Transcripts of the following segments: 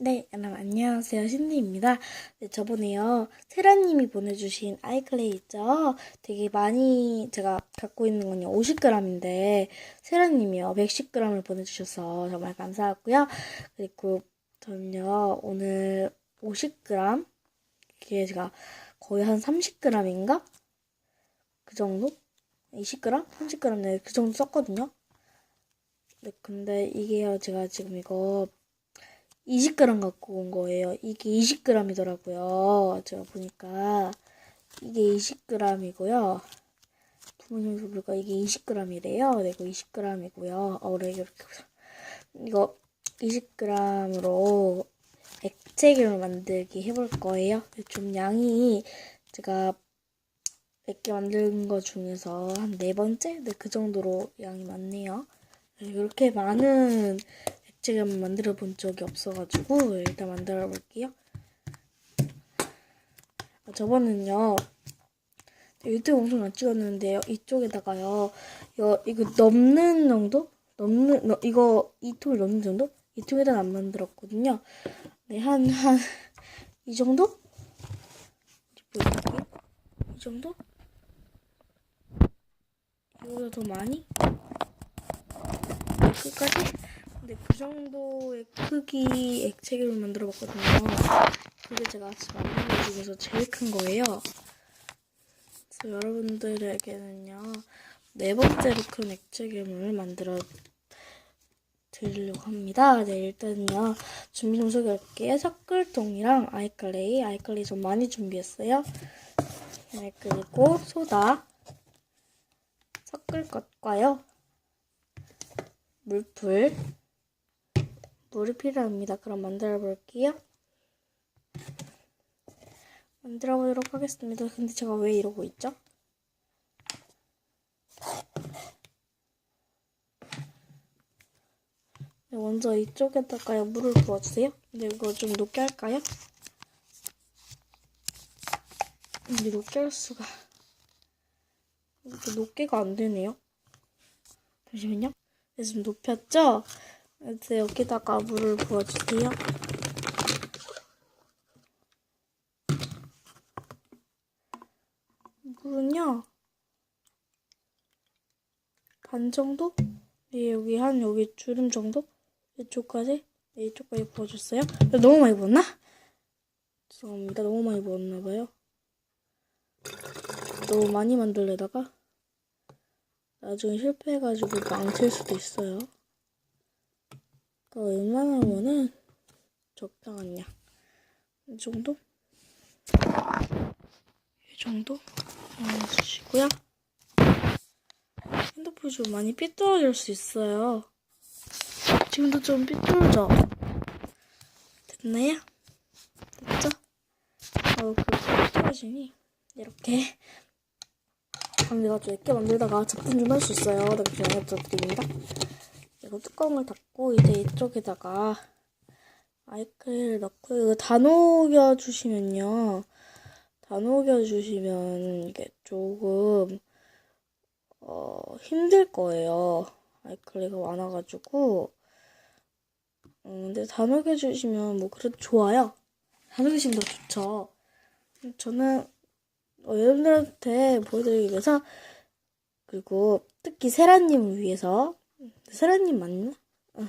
네, 여러분 안녕하세요. 신디입니다. 네, 저번에요. 세라님이 보내주신 아이클레이 있죠? 되게 많이 제가 갖고 있는 건요. 50g인데 세라님이요. 110g을 보내주셔서 정말 감사하고요. 그리고 저는요. 오늘 50g 이게 제가 거의 한 30g인가? 그 정도? 20g? 30g 네, 그 정도 썼거든요. 네, 근데 이게요. 제가 지금 이거 20g 갖고 온 거예요. 이게 20g이더라고요. 제가 보니까 이게 20g이고요. 부모님도 보니까 이게 20g이래요. 네, 이거 20g이고요. 어, 네, 이렇게 이거 20g으로 액체기를 만들기 해볼 거예요. 좀 양이 제가 몇개 만든 거 중에서 한 네 번째? 네, 그 정도로 양이 많네요. 네, 이렇게 많은 액체를 만들어 본 적이 없어가지고 일단 만들어 볼게요. 아, 저번엔요 유튜브 엄청 안 찍었는데요 이쪽에다가요 이거 이거 넘는 정도 넘는 너, 이거 이 통을 넘는 정도 이 통에다 안 만들었거든요. 네한 한 이 정도 보여드릴게요. 이 정도 이거보다 더 많이 끝까지 근데 그 정도의 크기 액체기를 만들어 봤거든요. 그게 제가 지금 만든 것 중에서 제일 큰 거예요. 그래서 여러분들에게는요, 네 번째로 큰 액체괴물을 만들어 드리려고 합니다. 네, 일단요, 준비 좀 소개할게요. 섞을통이랑 아이클레이, 아이클레이 좀 많이 준비했어요. 네, 그리고 소다, 섞을 것과요, 물풀, 물이 필요합니다. 그럼 만들어 볼게요. 만들어 보도록 하겠습니다. 근데 제가 왜 이러고 있죠? 네, 먼저 이쪽에다가 물을 부어주세요. 근데 이거 좀 높게 할까요? 근데 높게 할 수가 이렇게 높게가 안 되네요. 잠시만요. 네, 좀 높였죠? 이제 여기다가 물을 부어주세요. 물은요, 반 정도? 네, 여기 한 여기 주름 정도? 이쪽까지? 네, 이쪽까지 부어줬어요. 너무 많이 부었나? 죄송합니다. 너무 많이 부었나봐요. 너무 많이 만들려다가 나중에 실패해가지고 망칠 수도 있어요. 그러니까 웬만하면은 적당한 양. 이 정도? 이 정도? 넣어주시고요. 핸드폰이 좀 많이 삐뚤어질 수 있어요. 지금도 좀 삐뚤어져. 됐나요? 됐죠? 어, 그 삐뚤어지니 이렇게 감기가지고 이렇게 만들다가 작품 좀 할 수 있어요. 이렇게 양해 부탁드립니다. 이거 뚜껑을 닫고 이제 이쪽에다가 아이클을 넣고 이거 다 녹여 주시면요. 다 녹여 주시면 이게 조금 어, 힘들 거예요. 아이클리가 많아가지고 음, 근데 다 녹여주시면 뭐 그래도 좋아요. 다 녹여주시면 더 좋죠. 저는 어, 여러분들한테 보여드리기 위해서 그리고 특히 세라님을 위해서 세라님 맞나? 어,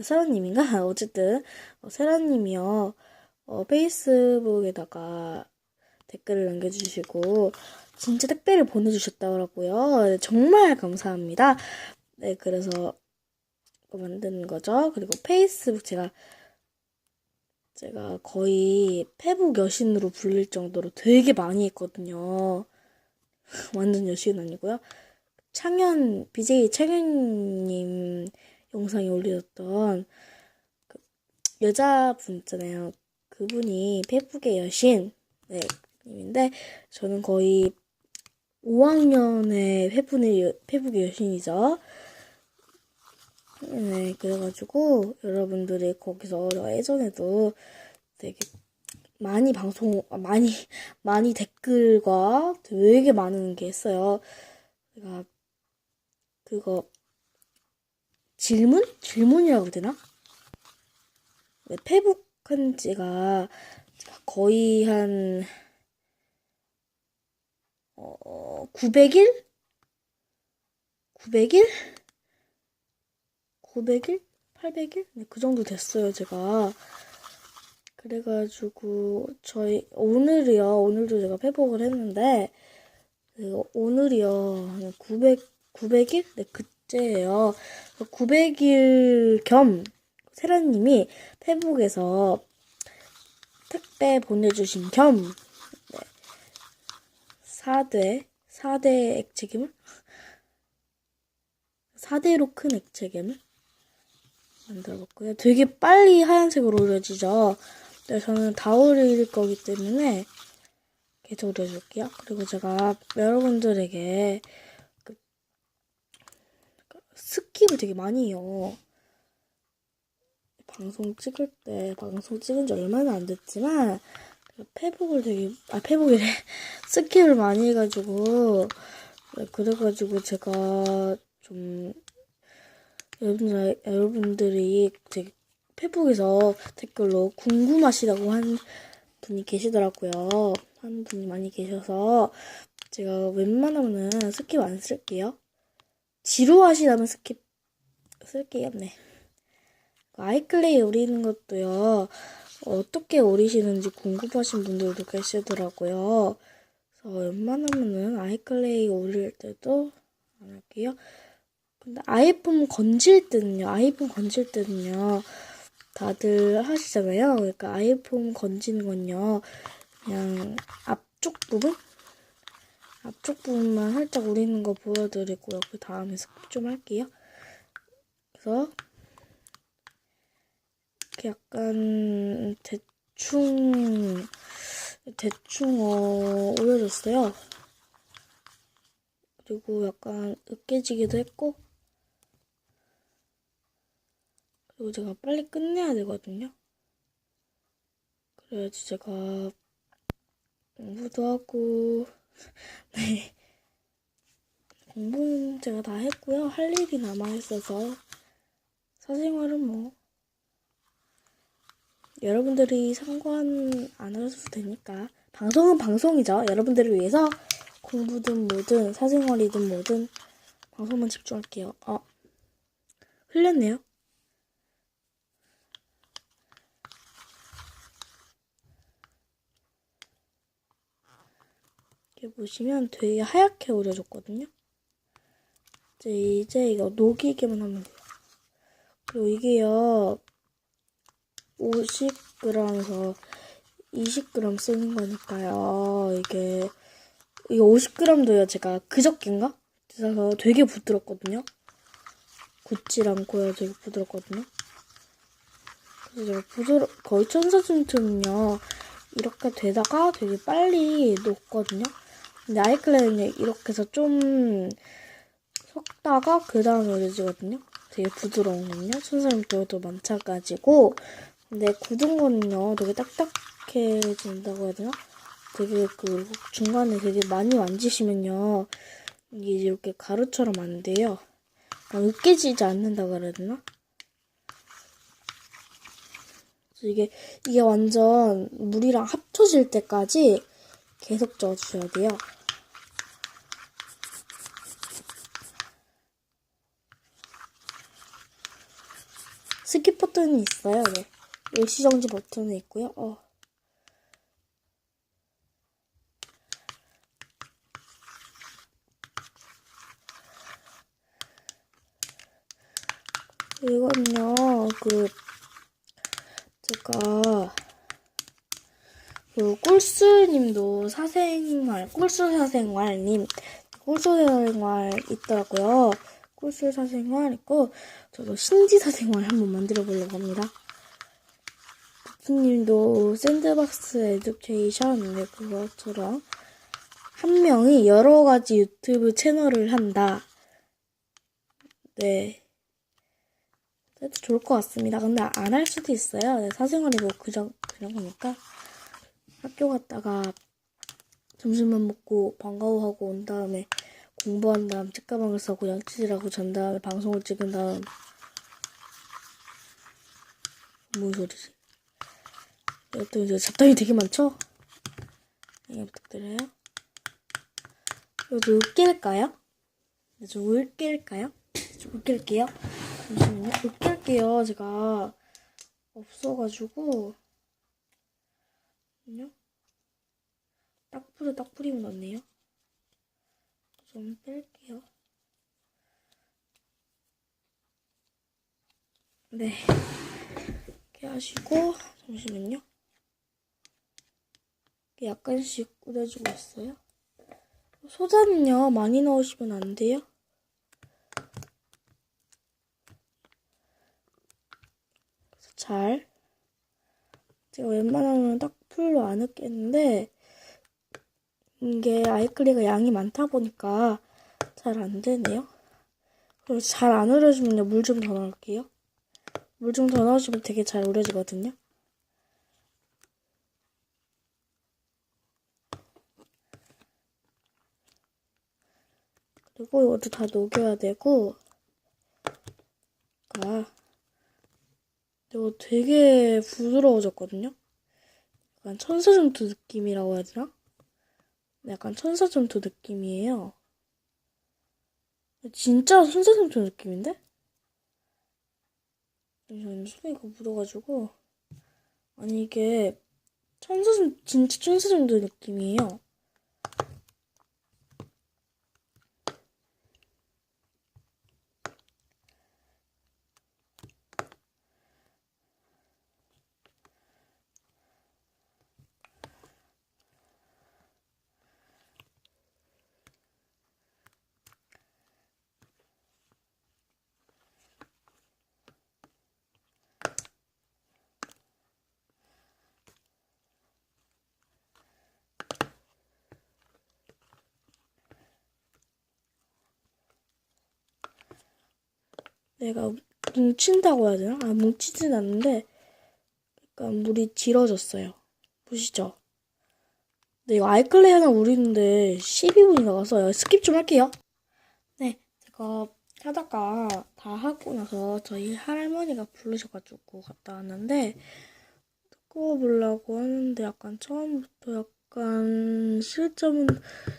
세라님인가? 어쨌든 어, 세라님이요. 어, 페이스북에다가 댓글을 남겨주시고 진짜 택배를 보내주셨더라고요. 정말 감사합니다. 네, 그래서 만드는 거죠. 그리고 페이스북 제가 제가 거의 페북 여신으로 불릴 정도로 되게 많이 했거든요. 완전 여신은 아니고요. 창현 BJ 창현님 영상에 올리셨던 그 여자분 있잖아요. 그분이 페북의 여신 네 님인데 저는 거의 5학년의 페북의 페북의 여신이죠. 네 그래가지고 여러분들이 거기서 예전에도 되게 많이 방송 많이 많이 댓글과 되게 많은 게 있어요. 제가 그거 질문? 질문이라고 되나? 네, 페북 시작한 지가 거의 한, 어, 900일? 900일? 900일? 800일? 네, 그 정도 됐어요, 제가. 그래가지고, 저희, 오늘이요, 오늘도 제가 회복을 했는데, 그 오늘이요, 한 900, 900일? 네, 그때예요. 900일 겸, 세라님이 페북에서 택배 보내주신 겸, 네, 4대, 4대 액체괴물? 4대로 큰 액체괴물? 만들어봤고요. 되게 빨리 하얀색으로 우려지죠? 네, 저는 다 우릴 거기 때문에 계속 우려줄게요. 그리고 제가 여러분들에게 그, 스킵을 되게 많이 해요. 방송 찍을 때, 방송 찍은 지 얼마나 안 됐지만, 페북을 되게, 아, 페북이래. 스킵을 많이 해가지고, 네, 그래가지고 제가 좀, 여러분들, 여러분들이 되게 페북에서 댓글로 궁금하시다고 한 분이 계시더라고요. 한 분이 많이 계셔서 제가 웬만하면은 스킵 안 쓸게요. 지루하시다면 스킵 쓸게요. 네. 아이클레이 우리는 것도요. 어떻게 우리시는지 궁금하신 분들도 계시더라고요. 그래서 웬만하면은 아이클레이 우릴 때도 안 할게요. 근데 아이폰 건질 때는요, 아이폰 건질 때는요, 다들 하시잖아요. 그러니까 아이폰 건지는 건요, 그냥 앞쪽 부분? 앞쪽 부분만 살짝 우리는 거 보여드리고요. 그 다음에 스킵 좀 할게요. 그래서, 이렇게 약간 대충, 대충, 어, 올려줬어요. 그리고 약간 으깨지기도 했고, 그리고 제가 빨리 끝내야 되거든요. 그래야지 제가 공부도 하고, 네. 공부는 제가 다 했고요. 할 일이 남아있어서, 사생활은 뭐, 여러분들이 상관 안 하셔도 되니까. 방송은 방송이죠. 여러분들을 위해서 공부든 뭐든 사생활이든 뭐든 방송만 집중할게요. 어, 흘렸네요. 보시면 되게 하얗게 우려졌거든요. 이제, 이제 이거 녹이기만 하면 돼요. 그리고 이게요, 50g에서 20g 쓰는 거니까요. 이게, 이게 50g도요, 제가 그저께인가? 그래서 되게 부드럽거든요. 굳질 않고요, 되게 부드럽거든요. 그래서 제가 부드러, 거의 천사진트는요, 이렇게 되다가 되게 빨리 녹거든요. 근데 아이클레는 이렇게 해서 좀 섞다가 그 다음에 우려지거든요. 되게 부드러운 거는요. 천사진트도 마찬가지고, 근데 굳은 거는요, 되게 딱딱해진다고 해야 되나? 되게 그 중간에 되게 많이 만지시면요, 이게 이렇게 가루처럼 안 돼요. 아, 으깨지지 않는다 그래야 되나? 이게 이게 완전 물이랑 합쳐질 때까지 계속 저어주셔야 돼요. 스킵 버튼이 있어요. 네. 일시정지 버튼이 있고요. 어. 이건요, 그, 제가, 그, 꿀수님도 사생활, 꿀수 사생활님, 꿀수 사생활 있더라고요. 꿀수 사생활 있고, 저도 신지 사 생활 한번 만들어 보려고 합니다. 부님도 샌드박스 에듀케이션, 네, 그것처럼, 한 명이 여러 가지 유튜브 채널을 한다. 네. 그래도 좋을 것 같습니다. 근데 안 할 수도 있어요. 네, 사생활이 뭐 그저, 그런 거니까. 학교 갔다가 점심만 먹고 방과후 하고 온 다음에 공부한 다음 책가방을 싸고 양치질하고 잔 다음에 방송을 찍은 다음 뭔 소리지? 여튼 이제 잡담이 되게 많죠? 양해 부탁드려요. 이거 좀 으깰까요? 네, 좀 으깰까요? 좀 으깰게요. 잠시만요. 으깰게요. 제가 없어가지고. 잠깐만요. 딱 뿌려, 딱 뿌리면 낫네요. 좀 뺄게요. 네. 이렇게 하시고, 잠시만요. 이렇게 약간씩 뿌려주고 있어요. 소자는요, 많이 넣으시면 안 돼요. 잘. 제가 웬만하면 딱 풀로 안 넣겠는데, 이게 아이클리가 양이 많다 보니까 잘 안 되네요. 그리고 잘안 우려지면요, 물 좀 더 넣을게요. 물 좀 더 넣으시면 되게 잘 우려지거든요. 그리고 이것도 다 녹여야 되고, 아, 이거 되게 부드러워졌거든요? 약간 천사점토 느낌이라고 해야 되나? 약간 천사점토 느낌이에요. 진짜 천사점토 느낌인데? 잠시만요, 손에 이거 묻어가지고. 아니, 이게 천사점, 진짜 천사점토 느낌이에요. 내가 뭉친다고 해야 되나? 아, 뭉치진 않는데, 약간 물이 질어졌어요. 보시죠? 네, 이거 아이클레이 하나 우리는데 12분이 나가서 스킵 좀 할게요. 네, 제가 하다가 다 하고 나서 저희 할머니가 부르셔가지고 갔다 왔는데, 듣고 보려고 하는데 약간 처음부터 약간 실점은,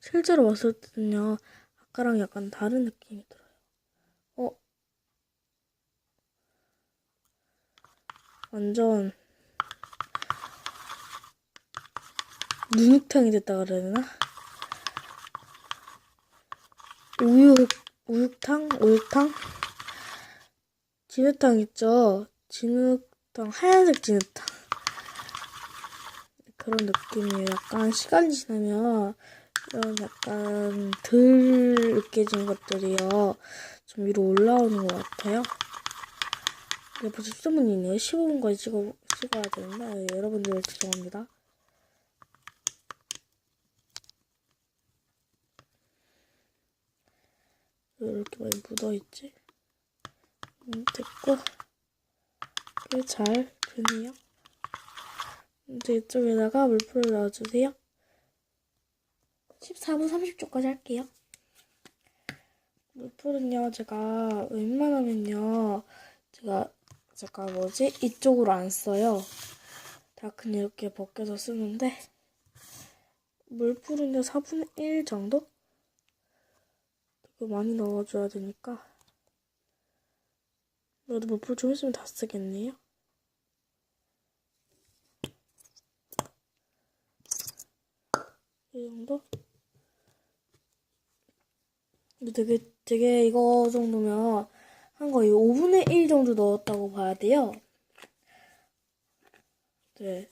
실제로 왔을 때는요, 아까랑 약간 다른 느낌이 들어요. 완전 누육탕이 됐다 그래야 되나? 우유 우육탕 우육탕 진흙탕 있죠? 진흙탕 하얀색 진흙탕 그런 느낌이에요. 약간 시간이 지나면 이런 약간 덜 으깨진 것들이요 좀 위로 올라오는 것 같아요. 이게 벌써 13분이네요. 15분까지 찍어, 찍어야 되는데, 여러분들 죄송합니다. 왜 이렇게 많이 묻어있지? 음, 됐고, 꽤잘 되네요. 이제 이쪽에다가 물풀을 넣어주세요. 14분 30초까지 할게요. 물풀은요, 제가 웬만하면요, 제가 잠깐 뭐지? 이쪽으로 안 써요. 다 그냥 이렇게 벗겨서 쓰는데 물풀은요 4분의 1 정도? 되게 많이 넣어줘야 되니까 그래도 물풀 좀 있으면 다 쓰겠네요. 이 정도? 근데 되게 되게 이거 정도면 한 거의 5분의 1 정도 넣었다고 봐야 돼요. 네.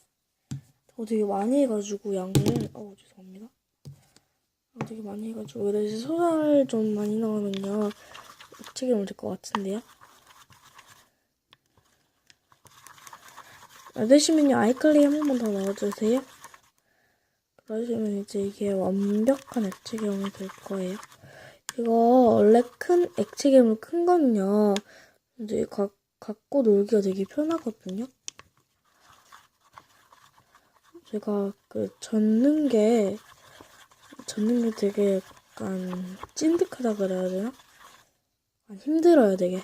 저 되게 많이 해가지고 양을, 어우, 죄송합니다. 어, 되게 많이 해가지고, 그래서 소살 좀 많이 넣으면요. 책임을 될것 같은데요. 안 되시면요, 아이클레이 한 번만 더 넣어주세요. 그러시면 이제 이게 완벽한 액체경이 될 거예요. 이거 원래 큰 액체 괴물 큰 거는요 이제 가, 갖고 놀기가 되게 편하거든요. 제가 그 젓는 게 젓는 게 되게 약간 찐득하다 그래야 되나? 힘들어요 되게.